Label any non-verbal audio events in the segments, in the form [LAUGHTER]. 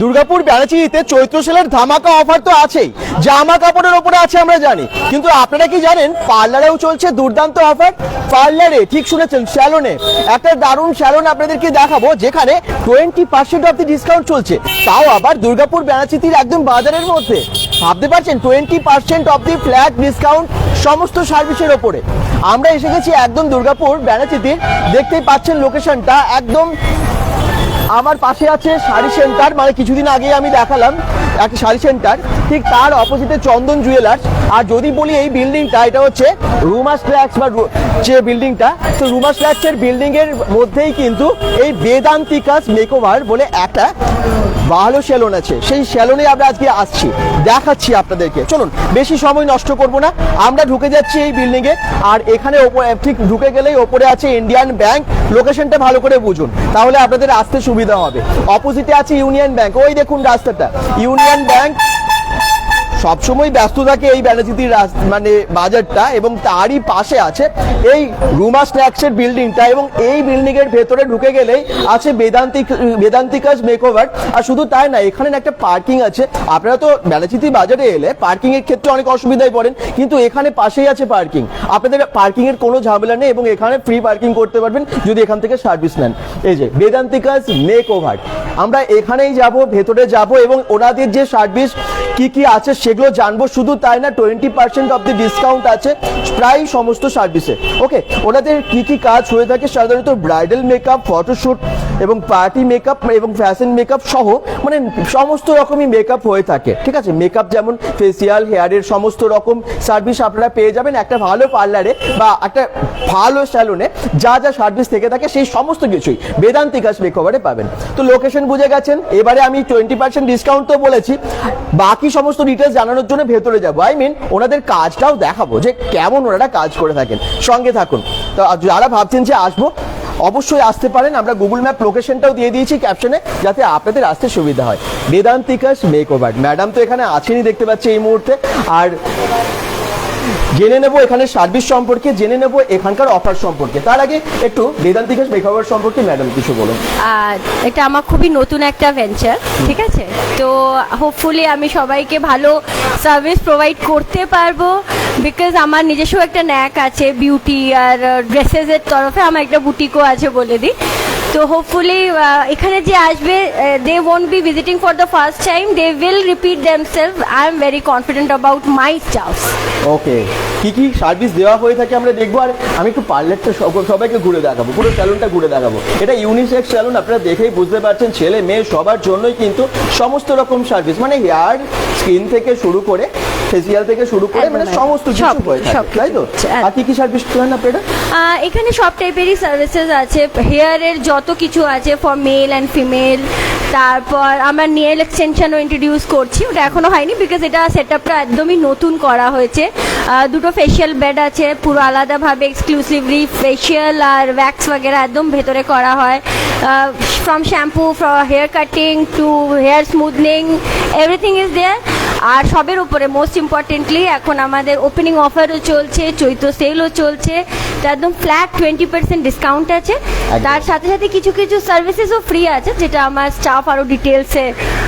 দুর্গাপুর ব্যানাচিতে চৈত্র সেলের ধামাকা অফার তো আছেই। জামা কাপড়ের ওপরে আছে আমরা জানি। কিন্তু আপনারা কি জানেন, পার্লারেও চলছে দুর্দান্ত অফার পার্লারে, ঠিক শুনেছেন স্যালনে একটা দারুণ স্যালন আপনাদেরকে দেখাবো, যেখানে twenty percent off the discount চলছে। তাও আবার দুর্গাপুর ব্যানাচিতির একদম বাজারের মধ্যে। ভাবতে পারছেন twenty percent off the flat discount সমস্ত সার্ভিসের ওপরে। আমরা এসে গেছি একদম দুর্গাপুর ব্যানাচিতির দেখতেই পাচ্ছেন লোকেশনটা একদম আমার পাশে আছে শাড়ি সেন্টার মানে কিছুদিন আগে আমি দেখালাম। একটা শাড়ি সেন্টার, ঠিক তার অপোজিটে চন্দন জুয়েলার্স আর যদি বলি এই বিল্ডিংটা এটা হচ্ছে রুমাস ফ্ল্যাক্স বা যে বিল্ডিংটা তো রুমাস ফ্ল্যাক্সের বিল্ডিং এর মধ্যেই কিন্তু এই বেদান্তিকাস মেকওভার বলে একটা ভালো সেলুন আছে। সেই সেলুনে আমরা আজকে আসছি, দেখাচ্ছি আপনাদেরকে। চলুন, বেশি সময় নষ্ট করব না, আমরা ঢুকে যাচ্ছি এই বিল্ডিং এ, আর এখানে ঠিক ঢুকে গেলেই ওপরে আছে ইন্ডিয়ান ব্যাংক লোকেশনটা ভালো করে বুঝুন, তাহলে আপনাদের আসতে সুবিধা হবে। অপোজিটে আছে ইউনিয়ন ব্যাংক ওই দেখুন রাস্তাটা। ইউনিয়ন ব্যাংক সবসময় ব্যস্ত থাকে এই ব্যানাচিতির মানে বাজারটা এবং তারই পাশে আছে এই রুমা স্ন্যাক্সের বিল্ডিংটা এবং এই বিল্ডিং এর ভেতরে ঢুকে গেলেই আছে বেদান্তিক, বেদান্তিকাস মেকওভার আর শুধু তাই না, এখানে একটা পার্কিং আছে। আপনারা তো ব্যানাচিতি বাজারে এলে পার্কিং এর ক্ষেত্রে অনেক অসুবিধায় পড়েন, কিন্তু এখানে পাশেই আছে পার্কিং। আপনাদের পার্কিং এর কোনো ঝামেলা নেই এবং এখানে ফ্রি পার্কিং করতে পারবেন যদি এখান থেকে সার্ভিস নেন। এই যে, বেদান্তিকাস মেক ওভার আমরা এখানেই যাব, ভেতরে যাব এবং ওনাদের যে সার্ভিস কি কি আছে সেগুলো জানব, শুধু তাই না twenty percent off the discount আছে প্রায় সমস্ত সার্ভিসে ওকে ওনাদের কি কি কাজ হয়ে থাকে? সাধারণত ব্রাইডাল মেকআপ ফটোশুট এবং পার্টি মেকআপ এবং ফ্যাশন মেকআপ সহ মানে সমস্ত রকমই মেকআপ হয়ে থাকে, ঠিক আছে? মেকআপ যেমন ফেসিয়াল হেয়ারের সমস্ত রকম সার্ভিস আপনারা পেয়ে যাবেন একটা ভালো পার্লারে বা একটা ভালো স্যালুনে যা যা সার্ভিস থেকে থাকে সেই সমস্ত কিছুই বেদান্তিকাস মেকওভারে পাবেন। তো লোকেশন বুঝে গেছেন? এবারে আমি টোয়েন্টি পার্সেন্ট ডিসকাউন্ট তো বলেছি। বাকি সমস্ত ডিটেলস জানানোর জন্য ভেতরে যাব। আই মিন ওনাদের কাজটাও দেখাবো যে কেমন ওনারা কাজ করে থাকেন। সঙ্গে থাকুন। তো যারা ভাবছেন যে আসব, অবশ্যই আসতে পারেন। আমরা গুগল ম্যাপ লোকেশনটাও দিয়ে দিয়েছি ক্যাপশনে যাতে আপনাদের আসতে সুবিধা হয়। বেদান্তিকাস মেক ওভার ম্যাডাম তো এখানে আছেনই দেখতে পাচ্ছি এই মুহূর্তে। আর জেনে নেব এখানে সার্ভিস সম্পর্কে জেনে নেব এখানকার অফার সম্পর্কে। তার আগে একটু বেদান্তিকাস মেক ওভার সম্পর্কে ম্যাডাম কিছু বলুন। এটা আমার খুবই নতুন একটা ভেঞ্চার ঠিক আছে? তো হোপফুলি আমি সবাইকে ভালো সার্ভিস প্রোভাইড করতে পারব বিকজ আমার নিজস্ব একটা ন্যাক আছে বিউটি আর ড্রেসেসের তরফে আমার একটা বুটিকও আছে বলে দিই। তো হোপফুলি এখানে যে আসবে they won't be visiting for the first time they will repeat themselves I am very confident about my staffs okay কি কি সার্ভিস দেওয়া হয়ে থাকে আমরা দেখব আর আমি একটু পার্লারটা সবাইকে ঘুরে দেখাবো পুরো স্যালুনটা ঘুরে দেখাবো। এটা ইউনিসেক্স স্যালুন আপনারা দেখেই বুঝতে পারছেন ছেলে মেয়ে সবার জন্যই কিন্তু সমস্ত রকম সার্ভিস মানে হেয়ার স্কিন থেকে শুরু করে ফেসিয়াল থেকে শুরু করে মানে সমস্ত কিছু হয়ে থাকে তাই তো? আর কি কি সার্ভিস করেন আপনারা? এখানে সব টাইপেরই সার্ভিসেস আছে হেয়ারের যত কিছু আছে ফর মেল অ্যান্ড ফিমেল তারপর আমরা নেল এক্সটেনশনও ইন্ট্রোডিউস করছি ওটা এখনো হয়নি বিকজ এটা সেট আপটা একদমই নতুন করা হয়েছে আহ, দুটো ফেশিয়াল বেড আছে পুরো আলাদাভাবে এক্সক্লুসিভলি ফেশিয়াল আর ওয়্যাক্স वगैरह একদম ভেতরে করা হয় from shampoo from hair cutting to hair smoothening everything is there আর সবের উপরে মোস্ট ইম্পর্টেন্টলি এখন আমাদের ওপেনিং অফারও চলছে চৈত্র সেলও চলছে তো একদম ফ্ল্যাট টোয়েন্টি পার্সেন্ট ডিসকাউন্ট আছে। তার সাথে সাথে কিছু কিছু সার্ভিসেসও ফ্রি আছে যেটা আমার স্টাফ আরও ডিটেলসে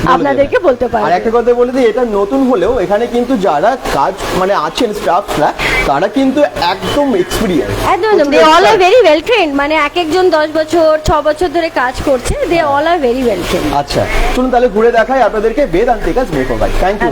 আপনাদেরকে বলতে আর একটা কথা বলে দিই এটা নতুন হলেও এখানে কিন্তু যারা কাজ মানে আছেন স্টাফরা তারা কিন্তু একদম এক্সপিরিয়েন্স একদম একদম। They all are very well train মানে এক একজন দশ বছর ছ বছর ধরে কাজ করছে they all are very well train আচ্ছা চলুন তাহলে ঘুরে দেখাই আপনাদেরকে Vedantikas makeover thank you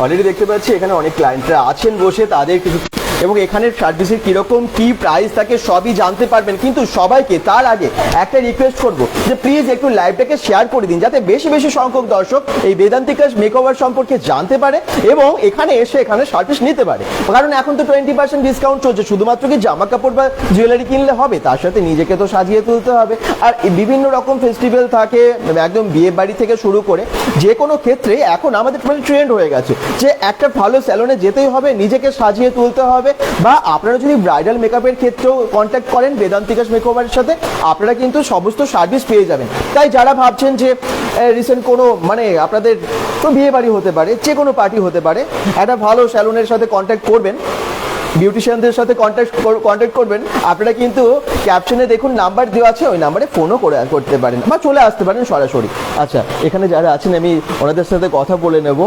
already দেখতে পাচ্ছি এখানে অনেক ক্লায়েন্টরা আছেন বসে তাদের কিছু এবং এখানের সার্ভিসের কীরকম, কি প্রাইস থাকে, সবই জানতে পারবেন। কিন্তু সবাইকে তার আগে একটা রিকোয়েস্ট করব যে প্লিজ একটু লাইভটাকে শেয়ার করে দিন, যাতে বেশি বেশি সংখ্যক দর্শক এই বেদান্তিকাস মেকওভার সম্পর্কে জানতে পারে এবং এখানে এসে এখানে সার্ভিস নিতে পারে। কারণ এখন তো টোয়েন্টি পার্সেন্ট ডিসকাউন্ট চলছে, শুধুমাত্র কি জামা কাপড় বা জুয়েলারি কিনলে হবে? তার সাথে নিজেকে তো সাজিয়ে তুলতে হবে। আর বিভিন্ন রকম ফেস্টিভ্যাল থাকে, একদম বিয়ে বাড়ি থেকে শুরু করে যে কোনো ক্ষেত্রে এখন আমাদের মানে ট্রেন্ড হয়ে গেছে যে একটা ভালো স্যালনে যেতেই হবে, নিজেকে সাজিয়ে তুলতে হবে বা আপনারা যদি ব্রাইডাল মেকআপের ক্ষেত্রেও কন্ট্যাক্ট করেন বেদান্তিকাস মেকওভারের সাথে, আপনারা কিন্তু সমস্ত সার্ভিস পেয়ে যাবেন। তাই যারা ভাবছেন যে রিসেন্ট কোনো মানে আপনাদের কোনো বিয়ে বাড়ি হতে পারে, যে কোনো পার্টি হতে পারে, একটা ভালো স্যালুনের সাথে কন্ট্যাক্ট করবেন বিউটিশিয়ানদের সাথে কন্ট্যাক্ট কন্ট্যাক্ট করবেন, আপনারা কিন্তু ক্যাপশনে দেখুন নাম্বার দেওয়া আছে, ওই নাম্বারে ফোনও করে করতে পারেন বা চলে আসতে পারেন সরাসরি। আচ্ছা এখানে যারা আছেন, আমি ওনাদের সাথে কথা বলে নেব।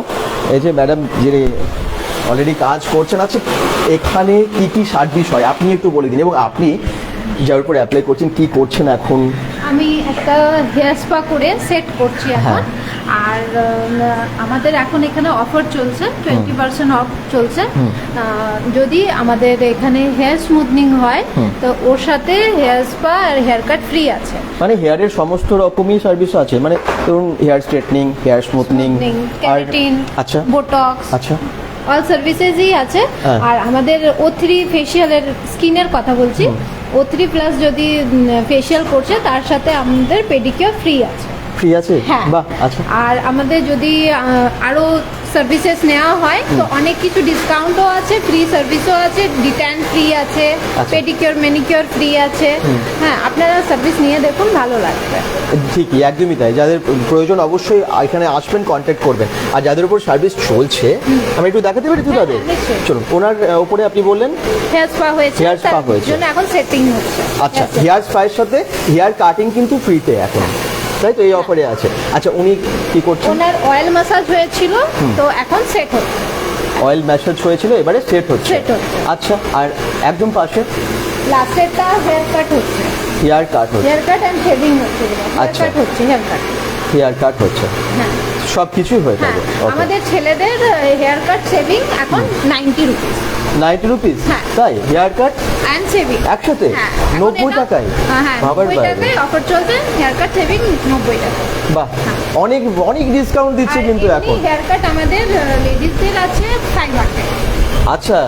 এই যে ম্যাডাম যিনি অলরেডি কাজ করছেন। আছে এখানে কি কি সার্ভিস হয়? আপনি একটু বলে দিন। এবং আপনি যার উপর অ্যাপ্লাই করছেন কি করছেন এখন? আমি একটা হেয়ার স্পা করে সেট করছি এখন। হ্যাঁ। আর আমাদের এখন এখানে অফার চলছে টোয়েন্টি পার্সেন্ট অফ চলছে। যদি আমাদের এখানে হেয়ার স্মুথনিং হয় তো ওর সাথে হেয়ার স্পা আর হেয়ার কাট ফ্রি আছে। মানে হেয়ারের সমস্ত রকমই সার্ভিস আছে। মানে ধরুন হেয়ার স্ট্রেটনিং হেয়ার স্মুথনিং আর আচ্ছা। বোটক্স আচ্ছা। অল সার্ভিসেসই আছে। হ্যাঁ। আর আমাদের ও থ্রি ফেসিয়ালের স্কিনের কথা বলছি। ও থ্রি প্লাস যদি ফেসিয়াল করছে তার সাথে আমাদের পেডিকিওর ফ্রি আছে। ফ্রি আছে? হ্যাঁ। বাহ আচ্ছা। আর আমাদের যদি আরও সার্ভিসেস নেওয়া হয় তো অনেক কিছু ডিসকাউন্টও আছে ফ্রি সার্ভিসও আছে ডিট্যান ফ্রি আছে। পেডিকিওর ম্যানিকিওর ফ্রি আছে। হ্যাঁ আপনারা সার্ভিস নিয়ে দেখুন ভালো লাগবে। ঠিকই একদমই তাই। যাদের প্রয়োজন অবশ্যই এখানে আসবেন কন্ট্যাক্ট করবেন। আর যাদের উপর সার্ভিস চলছে আমি একটু দেখাতে পারি তো হ্যাঁ, তাদের? চলুন ওনার উপরে আপনি বললেন? হেয়ার স্পা হয়েছে spa তার হয়েছে। এখন সেটিং হচ্ছে। আচ্ছা। হেয়ার স্পায়ের সাথে হেয়ার কাটিং কিন্তু ফ্রিতে এখন। তাই তো এই অফারে আছে। আচ্ছা উনি কি করছেন? ওনার অয়েল ম্যাসাজ হয়েছিল তো এখন সেট হচ্ছে। অয়েল ম্যাসাজ হয়েছিল এবারে সেট হচ্ছে। আচ্ছা আর একদম পাশে? লাস্টেরটা হেয়ার কাট হচ্ছে। হেয়ার কাট হচ্ছে। হেয়ার কাট অ্যান্ড শেভিং হচ্ছে আচ্ছা। কাট হচ্ছে হেয়ার কাট হেয়ার কাট হচ্ছে। হ্যাঁ। সব কিছুই হয়ে হ্যাঁ যাবে আমাদের ছেলেদের হেয়ার কাট শেভিং এখন নাইনটি রুপিস নাইনটি রুপিস হ্যাঁ। তাই? হেয়ার কাট শেভিং একসাথে? হ্যাঁ নব্বই টাকায়? হ্যাঁ বাবার নব্বই বাইরে অফার চলছে হেয়ার কাট শেভিং নব্বই টাকা বাহ অনেক অনেক ডিসকাউন্ট দিচ্ছে কিন্তু এখন। হেয়ার কাট আমাদের লেডিসদের আছে ফাইভ হান্ড্রেড আচ্ছা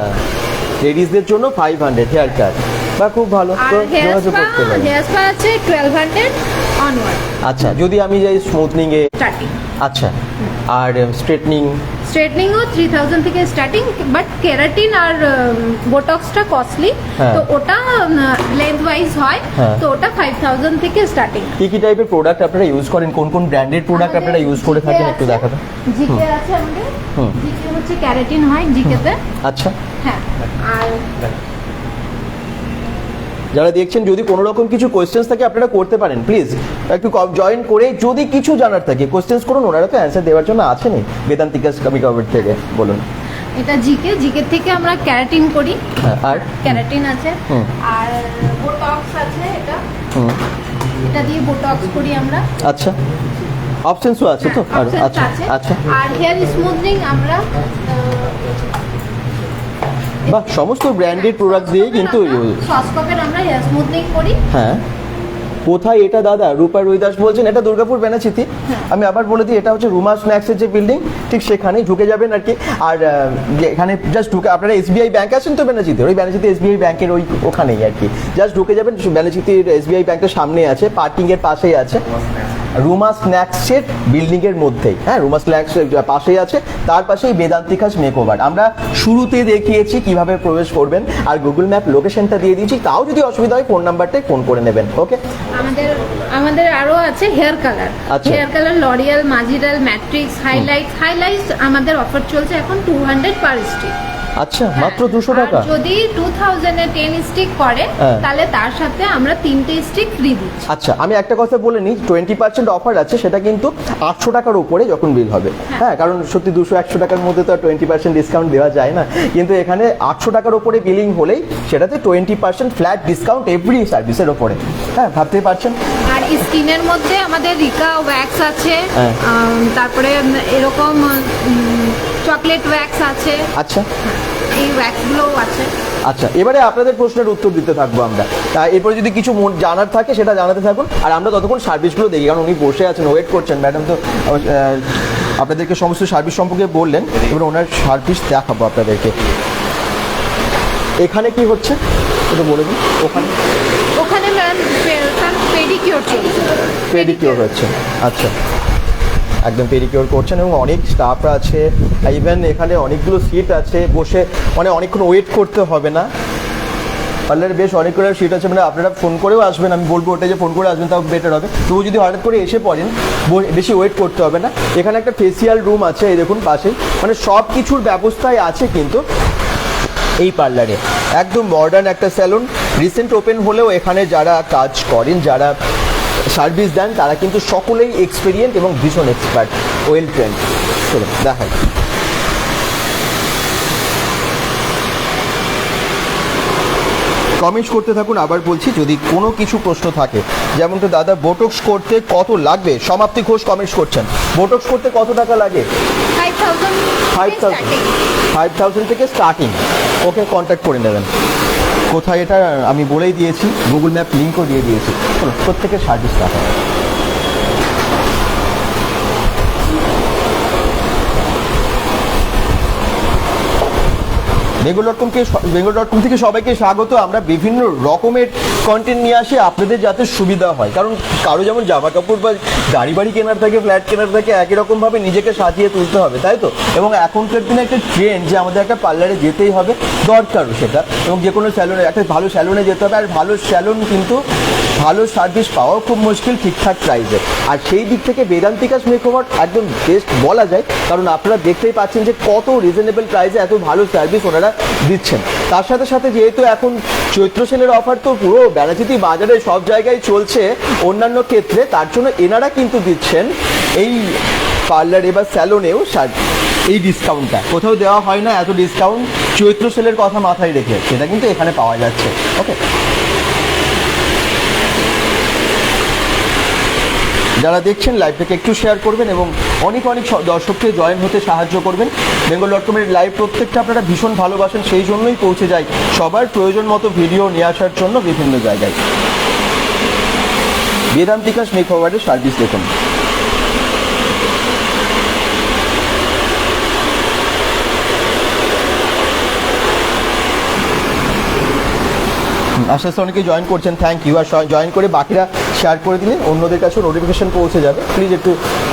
লেডিসদের জন্য ফাইভ হান্ড্রেড হেয়ার কাট বা খুব ভালো যোগাযোগ করতে পারেন হেয়ার স্পা আছে টুয়েলভ হান্ড্রেড অনওয়ার্ড আচ্ছা যদি আমি যাই স্মুথনিং এ আচ্ছা আর স্ট্রেটনিং স্ট্রেটনিংও থ্রি থাউজেন্ড থেকে স্টার্টিং বাট কেরাটিন আর বোটক্সটা কস্টলি হ্যাঁ। তো ওটা লেন্থ ওয়াইজ হয়। হ্যাঁ। তো ওটা ফাইভ থাউজেন্ড থেকে স্টার্টিং কি কি টাইপের প্রোডাক্ট আপনারা ইউজ করেন? কোন কোন ব্র্যান্ডেড প্রোডাক্ট আপনারা ইউজ করে থাকেন? একটু দেখাতে জিকে আছে আমাদের। জিকে হচ্ছে ক্যারাটিন হয় জিকেতে আচ্ছা। হ্যাঁ। আর যারা দেখছেন যদি কোনো রকম কিছু কোয়েশ্চেন্স থাকে আপনারা করতে পারেন প্লিজ একটু জয়েন করে যদি কিছু জানার থাকে কোয়েশ্চেন্স করুন ওনারা তো অ্যান্সার দেওয়ার জন্য আছেনই। বেদান্তিকা কমি কভার থেকে বলুন। এটা জিকে জিকে থেকে আমরা ক্যারাটিন করি। হ্যাঁ আর? ক্যারাটিন আছে। হুম। আর বোটক্স আছে এটা। হুম, এটা দিয়ে বোটক্স করি আমরা। আচ্ছা। অপশনসও আছে তো? আচ্ছা আচ্ছা। আর হেয়ার স্মুথনিং আমরা বাহ সমস্ত ব্র্যান্ডেড প্রোডাক্ট দিয়ে কিন্তু সসকপের আমরা হেয়ার স্মুথনিং করি। হ্যাঁ। কোথায় এটা দাদা? রূপা রুইদাস বলছেন এটা দুর্গাপুর বেনাচিতি। আমি আবার বলে দিই এটা হচ্ছে রুমা স্ন্যাক্সের যে বিল্ডিং ঠিক সেখানেই ঢুকে যাবেন আর কি। আর এখানে জাস্ট ঢুকে আপনারা এসবিআই ব্যাংক আছেন তো বেনাচিতে ওই বেনাচিতি এসবিআই ব্যাংকের ওই ওখানেই আর কি। জাস্ট ঢুকে যাবেন বেনাচিতির এসবিআই ব্যাংকের সামনে আছে পার্কিংয়ের পাশেই আছে। রুমা স্ন্যাক্সের বিল্ডিং এর মধ্যেই। হ্যাঁ রুমা স্ন্যাক্স পাশেই আছে। তার পাশেই বেদান্তিকাস মেকওভার আমরা শুরুতে দেখিয়েছি কীভাবে প্রবেশ করবেন আর গুগল ম্যাপ লোকেশনটা দিয়ে দিয়েছি। তাও যদি অসুবিধা হয় ফোন নাম্বারটাই ফোন করে নেবেন ওকে আমাদের আমাদের আরও আছে hair colour. Hair colour L'Oreal Majirel Matrix highlight highlight আমাদের অফার চলছে এখন টু হান্ড্রেড পার স্টিক আচ্ছা মাত্র দুশো টাকা? যদি টু থাউজেন্ডে টেন স্টিক করে হ্যাঁ। তাহলে তার সাথে আমরা তিনটে স্টিক ফ্রি দিচ্ছি। আচ্ছা আমি একটা কথা বলে নিই টোয়েন্টি পার্সেন্ট অফার আছে সেটা কিন্তু আটশো টাকার উপরে যখন বিল হবে। হ্যাঁ। কারণ সত্যি দুশো একশো টাকার মধ্যে তো টোয়েন্টি পার্সেন্ট ডিসকাউন্ট দেওয়া যায় না। কিন্তু এখানে আটশো টাকার উপরে বিলিং হলেই সেটাতে twenty percent flat discount every সার্ভিসের ওপরে হ্যাঁ ভাবতেই পারছেন? আর স্কিনের মধ্যে আমাদের রিকা ওয়্যাক্স আছে হ্যাঁ। তারপরে এরকম চকলেট ওয়্যাক্স আছে। আচ্ছা। এই ওয়্যাক্সগুলোও আছে। আচ্ছা এবারে আপনাদের প্রশ্নের উত্তর দিতে থাকব আমরা। তা এরপরে যদি কিছু মন- জানার থাকে সেটা জানাতে থাকুন। আর আমরা ততক্ষণ সার্ভিসগুলো দেখি কারণ উনি বসে আছেন ওয়েট করছেন। ম্যাডাম তো আপনাদেরকে সমস্ত সার্ভিস সম্পর্কে বললেন। এবার ওনার সার্ভিস দেখাবো আপনাদেরকে। এখানে কি হচ্ছে? একটু বলে দিন। ওখানে? ওখানে ম্যাম পেডিকিওর চলছে। পেডিকিওর হচ্ছে। আচ্ছা। একদম পেডিকিওর করছেন এবং অনেক স্টাফরা আছে। ইভেন এখানে অনেকগুলো সিট আছে, বসে মানে অনেকক্ষণ ওয়েট করতে হবে না। পার্লারে বেশ অনেকগুলো সিট আছে মানে আপনারা ফোন করেও আসবেন, আমি বলব ওটা যে ফোন করে আসবেন তাও বেটার হবে। তবু যদি হঠাৎ করে এসে পড়েন বেশি ওয়েট করতে হবে না। এখানে একটা ফেসিয়াল রুম আছে, এই দেখুন পাশেই মানে সব কিছুর ব্যবস্থাই আছে কিন্তু এই পার্লারে একদম মডার্ন একটা স্যালুন রিসেন্ট ওপেন হলেও এখানে যারা কাজ করেন, যারা সার্ভিস দেন তারা কিন্তু সকলেই এক্সপিরিয়েন্ট এবং ভীষণ এক্সপার্ট ওয়েল ট্রেন্ড চলো দেখাই। কমেন্টস করতে থাকুন আবার বলছি যদি কোনো কিছু প্রশ্ন থাকে যেমন তো দাদা বোটক্স করতে কত লাগবে? সমাপ্তি ঘোষ কমেন্টস করছেন। বোটক্স করতে কত টাকা লাগে? ফাইভ থাউজেন্ড ফাইভ থাউজেন্ড থেকে স্টার্টিং ওকে কন্ট্যাক্ট করে নেবেন। কোথায় এটা আমি বলেই দিয়েছি গুগল ম্যাপ লিঙ্কও দিয়ে দিয়েছি। প্রত্যেকের সার্ভিস টাকা বেঙ্গল ডট কমকে বেঙ্গল ডট কম থেকে সবাইকে স্বাগত। আমরা বিভিন্ন রকমের কন্টেন্ট নিয়ে আসি, আপনাদের যাতে সুবিধা হয়। কারণ কারও যেমন জামা কাপড় বা গাড়ি বাড়ি কেনার থাকে ফ্ল্যাট কেনার থাকে, একই রকমভাবে নিজেকে সাজিয়ে তুলতে হবে, তাই তো? এবং এখনকার দিনে একটা ট্রেন্ড যে আমাদের একটা পার্লারে যেতেই হবে, দরকারও সেটা। এবং যে কোনো স্যালুনে একটা ভালো স্যালুনে যেতে হবে, আর ভালো স্যালুন কিন্তু ভালো সার্ভিস পাওয়াও খুব মুশকিল, ঠিকঠাক প্রাইসে আর সেই দিক থেকে বেদান্তিকাস মেকওভার একদম বেস্ট বলা যায়, কারণ আপনারা দেখতেই পাচ্ছেন যে কত রিজনেবল প্রাইসে এত ভালো সার্ভিস ওনারা দিচ্ছেন। তার সাথে সাথে যেহেতু এখন চৈত্র সেলের অফার তো পুরো বেড়াচিতি বাজারে সব জায়গায় চলছে অন্যান্য ক্ষেত্রে, তার জন্য এনারা কিন্তু দিচ্ছেন এই পার্লারে বা স্যালনেও এই ডিসকাউন্টটা কোথাও দেওয়া হয় না, এত ডিসকাউন্ট চৈত্র সেলের কথা মাথায় রেখে। সেটা কিন্তু এখানে পাওয়া যাচ্ছে। ওকে যারা দেখছেন লাইভটাকে একটু শেয়ার করবেন এবং অনেক অনেক দর্শককে জয়েন হতে সাহায্য করবেন। বেঙ্গল ডট কমের লাইভ প্রত্যেকটা আপনারা ভীষণ ভালোবাসেন, সেই জন্যই পৌঁছে যায় সবার প্রয়োজন মতো ভিডিও নিয়ে আসার জন্য বিভিন্ন জায়গায়। বেদান্তিকা স্নেক ওভারের সার্ভিস দেখুন। আস্তে আস্তে অনেকে জয়েন করছেন থ্যাংক ইউ আর জয়েন করে বাকিরা শেয়ার করে দিলে অন্যদের কাছেও নোটিফিকেশন পৌঁছে যাবে। প্লিজ একটু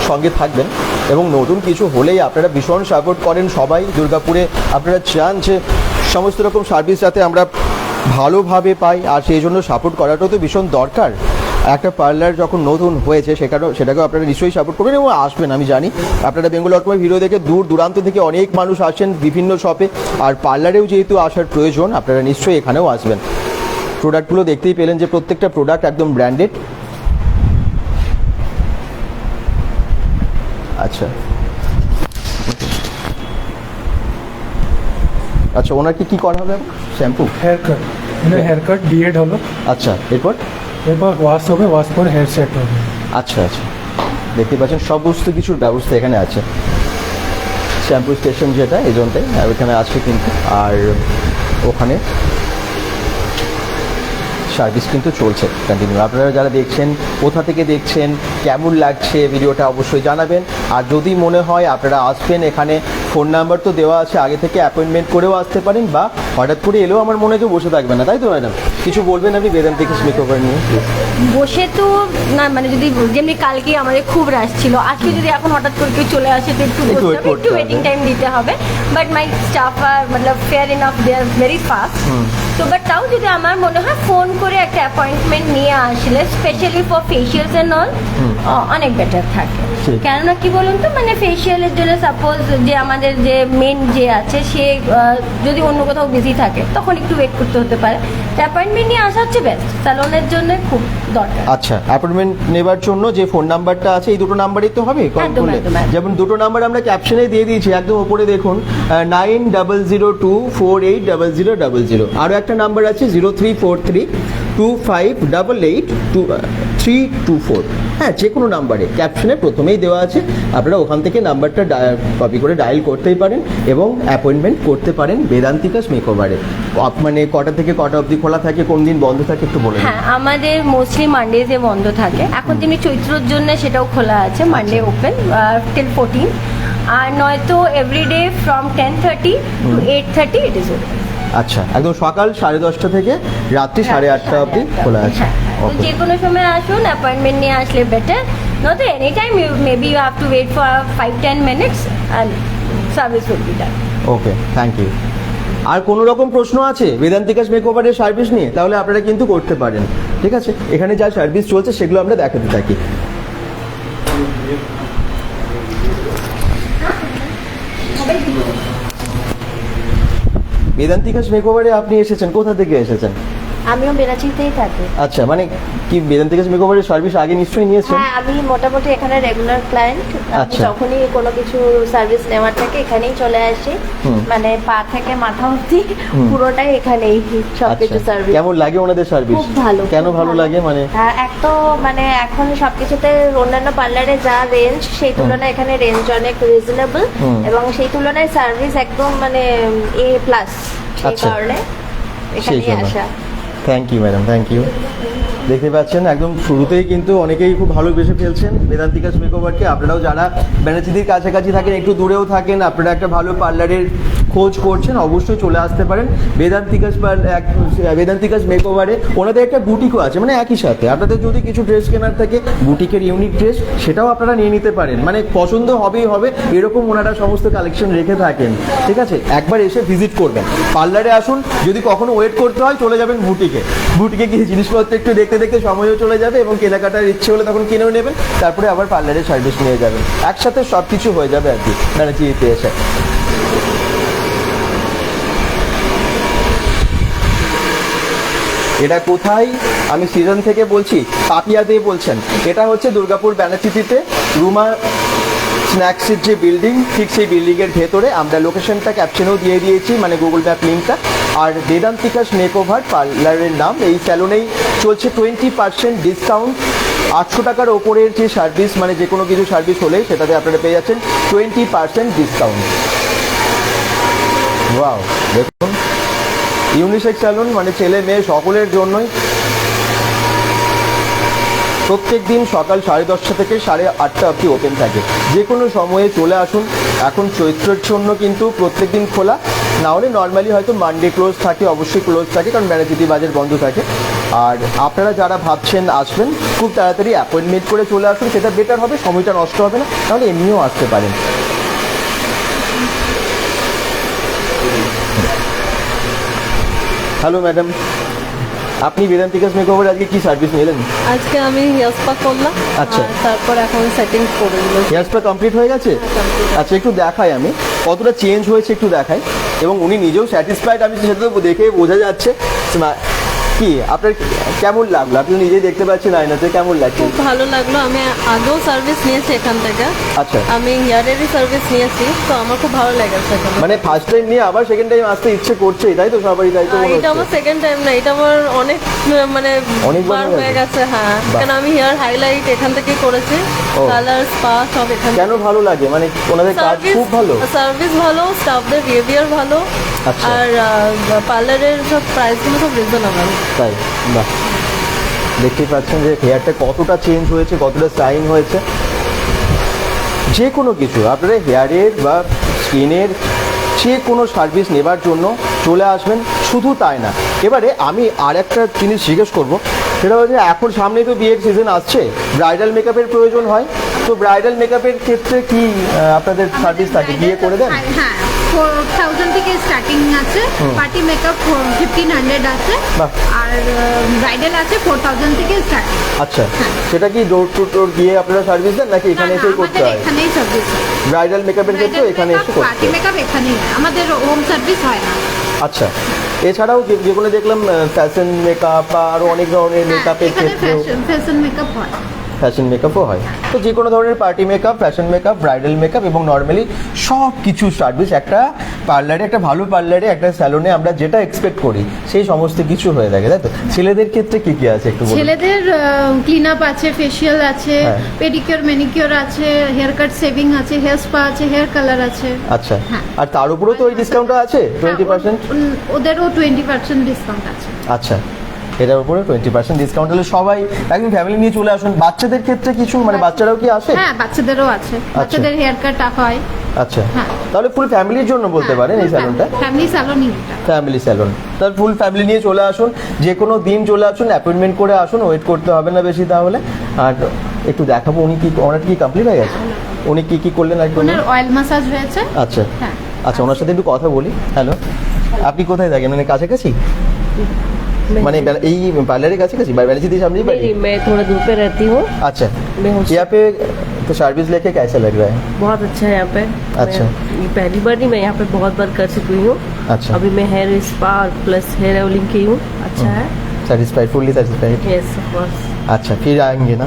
সঙ্গে থাকবেন এবং নতুন কিছু হলেই আপনারা ভীষণ সাপোর্ট করেন সবাই। দুর্গাপুরে আপনারা চান যে সমস্ত রকম সার্ভিস যাতে আমরা ভালোভাবে পাই, আর সেই জন্য সাপোর্ট করাটাও তো ভীষণ দরকার। একটা পার্লার যখন নতুন হয়েছে সেখানেও সেটাকেও আপনারা নিশ্চয়ই সাপোর্ট করবেন এবং আসবেন, আমি জানি। আপনারা বেঙ্গল ডটকমের ভিডিও দেখে দূর দূরান্ত থেকে অনেক মানুষ আসেন বিভিন্ন শপে আর পার্লারেও যেহেতু আসার প্রয়োজন, আপনারা নিশ্চয়ই এখানেও আসবেন। প্রোডাক্টগুলো দেখতেই পেলেন যে প্রত্যেকটা প্রোডাক্ট একদম ব্র্যান্ডেড। আচ্ছা। আচ্ছা ওনাকে কি করা হবে? শ্যাম্পু? হেয়ার কাট মানে হেয়ার কাট বিএড হলো। আচ্ছা এরপর? এরপর ওয়াশ হবে ওয়াশ পর হেয়ার সেট হবে। আচ্ছা আচ্ছা। দেখতে পাচ্ছেন সমস্ত কিছুর ব্যবস্থা এখানে আছে। শ্যাম্পু স্টেশন যেটা এই জন্যটাই আর ওখানে আছে কিন্তু। আর ওখানে সার্ভিস কিন্তু চলছে। কন্টিনিউ আপনারা যারা দেখছেন কোথা থেকে দেখছেন কেমন লাগছে ভিডিওটা অবশ্যই জানাবেন। আর যদি মনে হয় আপনারা আসবেন এখানে ফোন নাম্বার তো দেওয়া আছে আগে থেকে অ্যাপয়েন্টমেন্ট করেও আসতে পারেন বা হঠাৎ করে এলেও আমার মনে কেউ বসে থাকবে না তাই তো ম্যাডাম? কিছু বলবেন আপনি বেদান্তিক স্মিক ওভার নিয়ে? বসে তো না মানে যদি যেমনি কালকে আমাদের খুব রাশ ছিল আজকে যদি এখন হঠাৎ করে কেউ চলে আসে তো একটু একটু। ওয়েটিং টাইম দিতে হবে। But my staff are Matlab fair enough they are very fast তো বাট তাও যদি আমার মনে হয় ফোন করে একটা অ্যাপয়েন্টমেন্ট নিয়ে আসলে specially for facials and all অনেক বেটার থাকে। কেননা কি বলুন তো মানে ফেশিয়ালের জন্য সাপোজ যে আমাদের যে মেন যে আছে সে যদি অন্য কোথাও বিজি থাকে তখন একটু ওয়েট করতে হতে পারে। অ্যাপয়েন্টমেন্ট নিয়ে আসা হচ্ছে বেস্ট স্যালনের জন্য খুব দরকার। আচ্ছা অ্যাপয়েন্টমেন্ট নেবার জন্য যে ফোন নাম্বারটা আছে এই দুটো নাম্বারই তো হবে? কল করলে। যেমন দুটো নাম্বার আমরা ক্যাপশনে দিয়ে দিয়েছি একদম উপরে দেখুন nine double zero two four eight double zero double zero আরও একটা নাম্বার আছে zero three four three two five double eight two three two four. হ্যাঁ যে কোনো নাম্বারে। ক্যাপশনে প্রথমেই দেওয়া আছে আপনারা ওখান থেকে নাম্বারটা কপি করে ডায়াল করতেই পারেন এবং অ্যাপয়েন্টমেন্ট করতে পারেন বেদান্তিকাস মেকওভারে। মানে কটা থেকে কটা অবধি খোলা থাকে কোন দিন বন্ধ থাকে একটু বলে দিন। হ্যাঁ আমাদের মোস্টলি মানডেজে বন্ধ থাকে। এখন তেমনি চৈত্রর জন্য সেটাও খোলা আছে মানডে ওপেন টেন ফোরটিন আর নয়তো everyday from ten thirty to eight thirty it is open আচ্ছা একদম সকাল সাড়ে দশটা থেকে রাত্রি সাড়ে আটটা অবধি খোলা আছে। হ্যাঁ, তো যে কোনো সময় আসুন অ্যাপয়েন্টমেন্ট নিয়ে আসলে বেটার নয়তো any time maybe you have to wait for five ten minutes and service will be done okay thank you আর কোনো রকম প্রশ্ন আছে? বেদান্তিকাস মেকওভারের সার্ভিস নিয়ে? তাহলে আপনারা কিন্তু করতে পারেন। ঠিক আছে? এখানে যা সার্ভিস চলছে সেগুলো আমরা দেখাতে থাকি। বেদান্তিকাস মেকওভারে আপনি এসেছেন কোথা থেকে এসেছেন? আমিও বেনাচিতেই থাকি। আচ্ছা মানে কি বেদান্তিকাস মেকওভারের সার্ভিস আগে নিশ্চয়ই নিয়েছেন? হ্যাঁ আমি মোটামুটি এখানে রেগুলার ক্লায়েন্ট আচ্ছা। যখনই কোনো কিছু সার্ভিস নেওয়ার থাকে এখানেই চলে আসি। মানে পা থেকে মাথা অবধি পুরোটাই এখানেই সবকিছু আচ্ছা। সার্ভিস কেমন লাগে ওনাদের সার্ভিস খুব ভালো কেন ভালো লাগে? মানে হ্যাঁ, এক তো মানে এখন সবকিছুতে অন্যান্য পার্লারে যা রেঞ্জ সেই তুলনায় এখানে রেঞ্জ অনেক রিজনেবল এবং সেই তুলনায় সার্ভিস একদম মানে এ প্লাস সেই আচ্ছা। কারণে সেই এখানেই আসা। Thank you madam thank you দেখতে পাচ্ছেন, একদম শুরুতেই কিন্তু অনেকেই খুব ভালোবেসে ফেলছেন বেদান্তিকাস মেকওভারকে আপনারাও যারা ব্যানার্জিদের কাছাকাছি থাকেন, একটু দূরেও থাকেন, আপনারা একটা ভালো পার্লারের খোঁজ করছেন, অবশ্যই চলে আসতে পারেন। বেদান্তিকাস বেদান্তিকাস মেকওভারে ওনাদের একটা বুটিকও আছে মানে একই সাথে। আপনাদের যদি কিছু ড্রেস কেনার থাকে, বুটিকের ইউনিক ড্রেস, সেটাও আপনারা নিয়ে নিতে পারেন। মানে পছন্দ হবেই হবে, এরকম ওনারা সমস্ত কালেকশন রেখে থাকেন। ঠিক আছে? একবার এসে ভিজিট করবেন। পার্লারে আসুন, যদি কখনো ওয়েট করতে হয়, চলে যাবেন বুটিকে। বুটিকে গিয়ে জিনিসপত্র একটু দেখতে দেখতে সময়ও চলে যাবে এবং কেনাকাটার ইচ্ছে হলে তখন কিনেও নেবেন। তারপরে আবার পার্লারের সার্ভিস নিয়ে যাবেন। একসাথে সব কিছু হয়ে যাবে আর কি ব্যানার্জিতে এসে। এটা কোথায়? আমি সিজন থেকে বলছি, পাপিয়াতে বলছেন। এটা হচ্ছে দুর্গাপুর ব্যানার্জিতে রুমা স্ন্যাক্সের যে বিল্ডিং ঠিক সেই বিল্ডিংয়ের ভেতরে আমরা লোকেশনটা ক্যাপশনেও দিয়ে দিয়েছি মানে গুগল ম্যাপ লিঙ্কটা আর বেদান্তিকাস মেকওভার পার্লারের নাম, এই স্যালনেই চলছে টোয়েন্টি পার্সেন্ট ডিসকাউন্ট আটশো টাকার ওপরের যে সার্ভিস মানে যে কোনো কিছু সার্ভিস হলেই সেটাতে আপনারা পেয়ে যাচ্ছেন টোয়েন্টি পার্সেন্ট ডিসকাউন্ট ওয়াও দেখুন। ইউনিসেক্স স্যালুন মানে ছেলে মেয়ে সকলের জন্যই প্রত্যেক দিন সকাল সাড়ে দশটা থেকে সাড়ে আটটা অবধি ওপেন থাকে। যে কোনো সময়ে চলে আসুন। এখন চৈত্রের জন্য কিন্তু প্রত্যেক দিন খোলা। না হলে নর্মালি হয়তো মানডে ক্লোজ থাকে, অবশ্যই ক্লোজ থাকে, কারণ ব্যানার্জিতি বাজার বন্ধ থাকে। আর আপনারা যারা ভাবছেন আসবেন, খুব তাড়াতাড়ি অ্যাপয়েন্টমেন্ট করে চলে আসুন। সেটা বেটার হবে, সময়টা নষ্ট হবে না। তাহলে এমনিও আসতে পারেন। হ্যালো ম্যাডাম আপনি বেদান্তিকাস মেকওভার আজকে কি সার্ভিস নিলেন? আজকে আমি হেয়ার স্পা করলাম আচ্ছা। তারপর এখন সেটিং করে দিলাম। হেয়ার স্পা কমপ্লিট হয়ে গেছে? আচ্ছা একটু দেখাই আমি। কতটা চেঞ্জ হয়েছে একটু দেখাই। এবং উনি নিজেও স্যাটিসফাইড আমি সেটা দেখে বোঝা যাচ্ছে। কি? আপনার কেমন লাগল? আপনি নিজেই দেখতে পাচ্ছেন আয়নাতে কেমন লাগছে? খুব ভালো লাগল। আমি আগেও সার্ভিস নিয়েছি এখান থেকে। আচ্ছা। আমি হেয়ারেরই সার্ভিস নিয়েছি তো আমার খুব ভালো লেগেছে মানে ফার্স্ট টাইম নিয়ে আবার সেকেন্ড টাইম আসতে ইচ্ছে করছে তাই তো সবারই তাই তো এটা আমার সেকেন্ড টাইম না এটা আমার অনেক মানে অনেকবার হয়ে হয়ে গেছে? হ্যাঁ। কারণ আমি হেয়ার হাইলাইট এখান থেকেই করেছি কালার স্পা সব এখান কেন ভালো লাগে? মানে ওনাদের কাজ খুব ভালো। সার্ভিস ভালো স্টাফদের বিহেভিয়ার ভালো। আচ্ছা। আর পার্লারের সব প্রাইসগুলো সব রিজনেবল তাই, বাহ। দেখতেই পাচ্ছেন যে হেয়ারটা কতটা চেঞ্জ হয়েছে, কতটা সাইন হয়েছে। যে কোনো কিছু আপনারা হেয়ারের বা স্কিনের যে কোনো সার্ভিস নেবার জন্য চলে আসবেন, শুধু তাই না। এবারে আমি আর একটা জিনিস জিজ্ঞেস করব, সেটা হচ্ছে এখন সামনেই তো বিয়ের সিজন আসছে ব্রাইডাল মেকআপের প্রয়োজন হয়। তো ব্রাইডাল মেকআপের ক্ষেত্রে কি আপনাদের সার্ভিস থাকে? বিয়ে করে দেন? হ্যাঁ ফোর থাউজেন্ড থেকে স্টার্টিং আছে। পার্টি মেকআপ ফিফটিন হান্ড্রেড আছে। আর ব্রাইডাল আছে ফোর থাউজেন্ড থেকে স্টার্টিং আচ্ছা। সেটা কি ডোর টু ডোর গিয়ে আপনারা সার্ভিস দেন নাকি এখানে এসেই করতে হয়? এখানেই সার্ভিস ব্রাইডাল মেকআপের ক্ষেত্রে এখানে এসে করতে পার্টি মেকআপ এখানেই আমাদের হোম সার্ভিস হয় না। আচ্ছা। এছাড়াও যেগুলো দেখলাম ফ্যাশন মেকআপ বা আরও অনেক ধরনের হ্যাঁ, মেকআপের ফ্যাশন ফ্যাশন মেকআপ হয়। ফ্যাশন মেকআপও হয়। তো যে কোনো ধরনের party makeup fashion makeup bridal makeup এবং নর্মালি সব কিছু সার্ভিস একটা পার্লারে একটা ভালো পার্লারে একটা স্যালনে আমরা যেটা এক্সপেক্ট করি সেই সমস্ত কিছু হয়ে থাকে তাই তো? ছেলেদের ক্ষেত্রে কি কি আছে একটু ছেলেদের ক্লিন আপ আছে ফেসিয়াল আছে। পেডিকিউর ম্যানিকিউর আছে হেয়ার কাট সেভিং আছে হেয়ার স্পা আছে হেয়ার কালার আছে। আচ্ছা। হ্যাঁ। আর তার উপরেও তো ওই ডিসকাউন্টটা আছে টোয়েন্টি পার্সেন্ট হ্যাঁ, ও- ওদেরও টোয়েন্টি পার্সেন্ট ডিসকাউন্ট আছে। আচ্ছা। এটার উপরে টোয়েন্টি পার্সেন্ট ডিসকাউন্ট হলে সবাই একদিন ফ্যামিলি নিয়ে চলে আসুন। বাচ্চাদের ক্ষেত্রে কিছু মানে বাচ্চারাও কি আসে? হ্যাঁ বাচ্চাদেরও আছে। বাচ্চাদের হেয়ার কাট হয়। আচ্ছা। হ্যাঁ। তাহলে ফুল ফ্যামিলির জন্য বলতে পারেন এই স্যালুনটা ফ্যামিলি স্যালনই এটা। ফ্যামিলি স্যালুন তাহলে ফুল ফ্যামিলি নিয়ে চলে আসুন। যে কোনো দিন চলে আসুন অ্যাপয়েন্টমেন্ট করে আসুন ওয়েট করতে হবে না বেশি তাহলে। আর একটু দেখাবো উনি কি ওনার কি কমপ্লিট হয়ে গেছে? উনি কি কি করলেন কি ওনার অয়েল মাসাজ হয়েছে। আচ্ছা। হ্যাঁ। আচ্ছা ওনার সাথে একটু কথা বলি। হ্যালো আপনি কোথায় থাকেন? মানে কাছাকাছি? मैंने यही पार्लर के काछे काछे बैलेंसी थी सामने नहीं मैं थोड़ा दूर पे रहती हूँ अच्छा यहाँ पे तो सर्विस लेके कैसा लग रहा है बहुत अच्छा है यहाँ पे अच्छा ये पहली बार नहीं मैं यहाँ पे बहुत बार कर चुकी हूँ अच्छा अभी मैं हेयर स्पा और प्लस हेयर ऑयलिंग की हूँ अच्छा है satisfied fully satisfied yes of course আচ্ছা ফির आएंगे ना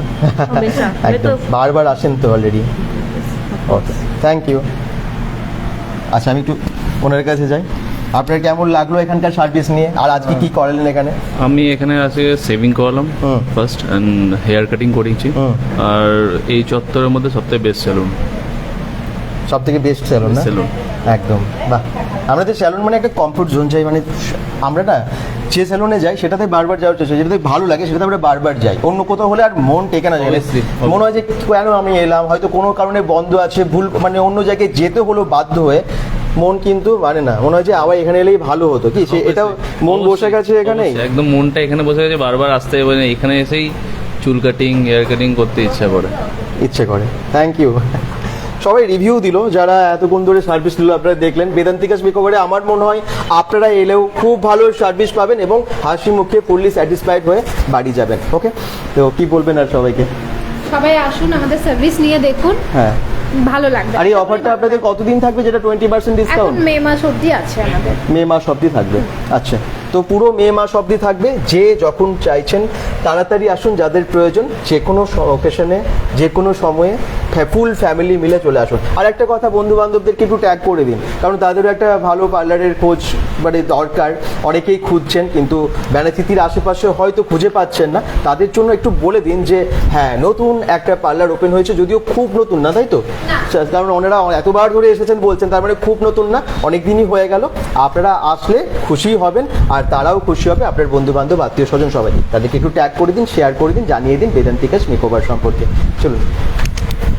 हमेशा मैं तो बार बार আসেন তো অলরেডি ওকে থ্যাংক ইউ আচ্ছা আমি একটু ওনার কাছে যাই আপনার কেমন লাগল এখানকার সার্ভিস নিয়ে? আর আজকে কি করালেন এখানে? আমি এখানে আজকে সেভিং করালাম। ফার্স্ট অ্যান্ড হেয়ার কাটিং করিয়েছি হুম। আর এই চত্বরের মধ্যে সবথেকে বেস্ট সেলুন সব থেকে বেস্ট স্যালুন না সেলুন একদম। বাহ। আমরা তো স্যালুন মানে একটা কমফোর্ট জোন চাই মানে আমরা না যে স্যালুনে যাই সেটাতে বারবার যাওয়ার চেষ্টা। যেটাতে ভালো লাগে সেটাতে আমরা বারবার যাই। অন্য কোথাও হলে আর মন টেকে না যায় মনে হয় যে কেন আমি এলাম? হয়তো কোনো কারণে বন্ধ আছে ভুল মানে অন্য জায়গায় যেতে হলো বাধ্য হয়ে। মন কিন্তু মানে না মনে হয় যে আবার এখানে এলেই ভালো হতো। কি সে এটাও মন বসে গেছে এখানেই? একদম মনটা এখানে বসে গেছে বারবার আসতে মানে এখানে এসেই চুল কাটিং হেয়ার কাটিং করতে ইচ্ছা করে। ইচ্ছে করে। থ্যাংক ইউ সবাই রিভিউ দিল যারা এতক্ষণ ধরে সার্ভিস দিল আপনারা দেখলেন। বেদান্তিকাস মেকওভারে আমার মনে হয় আপনারা এলেও খুব ভালো সার্ভিস পাবেন এবং হাসি মুখে ফুললি স্যাটিসফাইড হয়ে বাড়ি যাবেন ওকে তো কি বলবেন আর সবাইকে? সবাই আসুন আমাদের সার্ভিস নিয়ে দেখুন। হ্যাঁ। ভালো লাগবে। আর এই অফারটা আপনাদের কতদিন থাকবে যেটা টোয়েন্টি পার্সেন্ট এখন ডিসকাউন্ট মে মাস অবধি আছে আমাদের। মে মাস অবধি থাকবে। আচ্ছা তো পুরো মে মাস অবধি থাকবে। যে যখন চাইছেন তাড়াতাড়ি আসুন যাদের প্রয়োজন যে কোনো অকেশনে যে কোনো সময়ে ফুল ফ্যামিলি মিলে চলে আসুন। আর একটা কথা বন্ধু বান্ধবদেরকে একটু ট্যাগ করে দিন। কারণ তাদেরও একটা ভালো পার্লারের খোঁজ মানে দরকার। অনেকেই খুঁজছেন কিন্তু ব্যানাচিতির আশেপাশে হয়তো খুঁজে পাচ্ছেন না। তাদের জন্য একটু বলে দিন যে হ্যাঁ নতুন একটা পার্লার ওপেন হয়েছে যদিও খুব নতুন না তাই তো? কারণ ওনারা এতবার ধরে এসেছেন বলছেন তার মানে খুব নতুন না অনেক দিনই হয়ে গেল। আপনারা আসলে খুশি হবেন আর তারাও খুশি হবে আপনার বন্ধু বান্ধব আত্মীয় স্বজন সবাই। তাদেরকে একটু ট্যাগ করে দিন শেয়ার করে দিন জানিয়ে দিন বেদান্তিকাস মেকওভার সম্পর্কে। চলুন।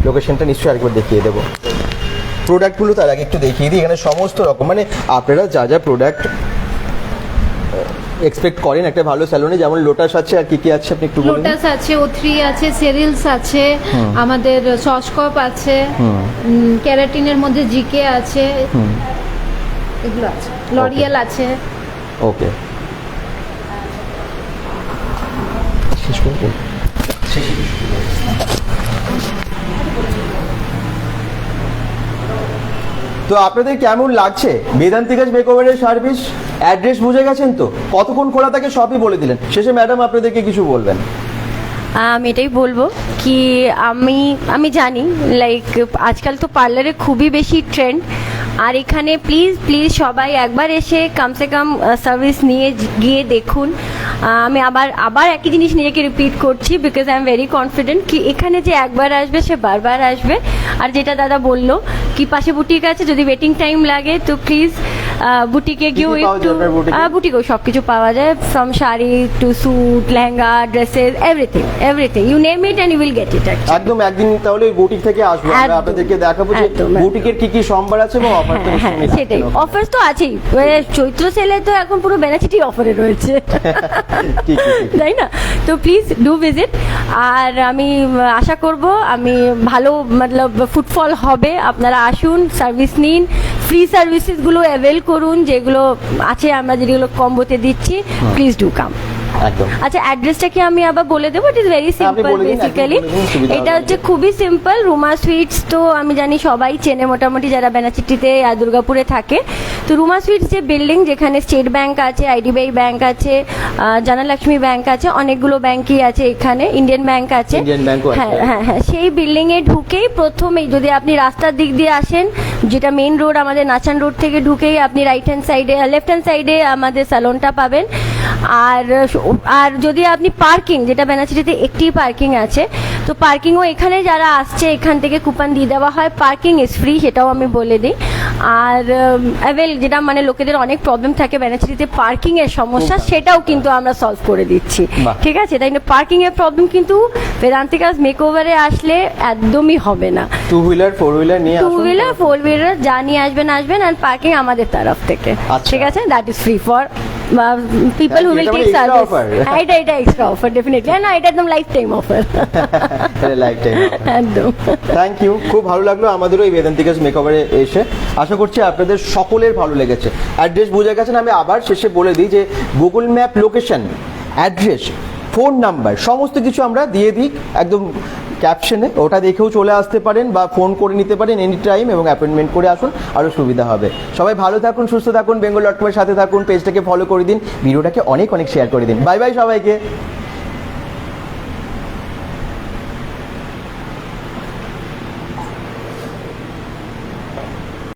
লোকেশনটা নিশ্চয়ই আরেকবার দেখিয়ে দেবো। প্রোডাক্টগুলো তার আগে একটু দেখিয়ে দিই। এখানে সমস্ত রকম মানে আপনারা যা যা প্রোডাক্ট এক্সপেক্ট করেন একটা ভালো স্যালনে যেমন লোটাস আছে আর কি কি আছে আপনি একটু বলুন। লোটাস আছে ও থ্রি আছে সেরিলস আছে আমাদের সসকপ আছে ক্যারাটিনের মধ্যে জিকে আছে এগুলো আছে লরিয়াল আছে। ওকে শেষ করব। তো আপনাদের কেমন লাগছে? বেদান্তিকাজ মেকওভারের সার্ভিস অ্যাড্রেস বুঝে গেছেন তো? কতক্ষণ খোলা থাকে সবই বলে দিলেন। শেষে ম্যাডাম আপনাদেরকে কিছু বলবেন। আমি এটাই বলব কি আমি আমি জানি লাইক আজকাল তো পার্লারে খুবই বেশি ট্রেন্ড আর এখানে প্লিজ প্লিজ সবাই একবার এসে কমসে কম সার্ভিস নিয়ে গিয়ে দেখুন। আমি আবার আবার একই জিনিস নিজেকে রিপিট করছি because I am very confident কি এখানে যে একবার আসবে, সে বারবার আসবে। আর যেটা দাদা বলল, কি পাশে বুটিক আছে? যদি ওয়েটিং টাইম লাগে, তো প্লিজ বুটিকে গিয়েও একটু? বুটিকেও সব কিছু পাওয়া যায়। From sari to suit lehenga dresses everything everything you name it and you will get it একদম একদিন তাহলে বুটিক থেকে আসব আমরা আপনাদেরকে দেখাবো যে বুটিকের কি কি সম্ভার আছে এবং অফার তো হ্যাঁ সেটাই। অফার তো আছেই। চৈত্র সেলে তো এখন পুরো বেনাচিটি অফারে রয়েছে। [LAUGHS] তাই না? তো প্লিজ ডু ভিজিট আর আমি আশা করব আমি ভালো মতলব ফুটফল হবে। আপনারা আসুন সার্ভিস নিন। ফ্রি সার্ভিসেসগুলো অ্যাভেল করুন যেগুলো আছে আমরা যেগুলো কম্বোতে দিচ্ছি প্লিজ ডু কাম আচ্ছা অ্যাড্রেসটা কি আমি আবার বলে দেবো? It is very simple basically এটা হচ্ছে খুবই সিম্পল রুমা সুইটস তো আমি জানি সবাই চেনে মোটামুটি যারা বেনাচিটিতে আর দুর্গাপুরে থাকে। তো রুমা সুইটস যে বিল্ডিং যেখানে স্টেট ব্যাংক আছে আইডিবিআই ব্যাংক আছে জানালক্ষ্মী ব্যাংক আছে অনেকগুলো ব্যাংকই আছে এখানে ইন্ডিয়ান ব্যাংক আছে। হ্যাঁ হ্যাঁ হ্যাঁ সেই বিল্ডিং এ ঢুকেই প্রথমেই যদি আপনি রাস্তার দিক দিয়ে আসেন যেটা মেইন রোড আমাদের নাচান রোড থেকে ঢুকেই আপনি রাইট হ্যান্ড সাইডে লেফট হ্যান্ড সাইডে আমাদের স্যালনটা পাবেন। আর আর যদি আপনি পার্কিং যেটা বেনাচিটিতে একটি পার্কিং আছে তো পার্কিংও এখানে যারা আসছে এখান থেকে কুপন দিয়ে দেওয়া হয়। পার্কিং ইজ ফ্রি সেটাও আমি বলে দিই। আর অ্যাভেল যেটা মানে লোকেদের অনেক প্রবলেম থাকে ব্যানার্জিতে পার্কিং এর সমস্যা সেটাও কিন্তু আমরা সলভ করে দিচ্ছি। ঠিক আছে? তাই না পার্কিং এর প্রবলেম কিন্তু বেদান্তিকাস মেকওভারে আসলে একদমই হবে না। টু হুইলার ফোর হুইলার নিয়ে টু হুইলার ফোর হুইলার যা নিয়ে আসবেন আসবেন আর পার্কিং আমাদের তরফ থেকে। আচ্ছা। ঠিক আছে? That is free for people who will এটা service. offer? এটা এটা এক্সট্রা অফার ডেফিনেটলি না এটা একদম life time offer life time একদম থ্যাংক ইউ খুব ভালো লাগল আমাদেরও এই বেদান্তিকাস মেকওভারে এসে। আশা করছি আপনাদের সকলের ভালো লেগেছে। অ্যাড্রেস বুঝে গেছেন আমি আবার শেষে বলে দিই যে Google map location address phone number, সমস্ত কিছু আমরা দিয়ে দিই একদম ক্যাপশনে ওটা দেখেও চলে আসতে পারেন বা ফোন করে নিতে পারেন এনি টাইম এবং অ্যাপয়েন্টমেন্ট করে আসুন আরও সুবিধা হবে। সবাই ভালো থাকুন, সুস্থ থাকুন বেঙ্গল ডট কমের সাথে থাকুন পেজটাকে ফলো করে দিন, ভিডিওটাকে অনেক অনেক শেয়ার করে দিন। বাই বাই সবাইকে।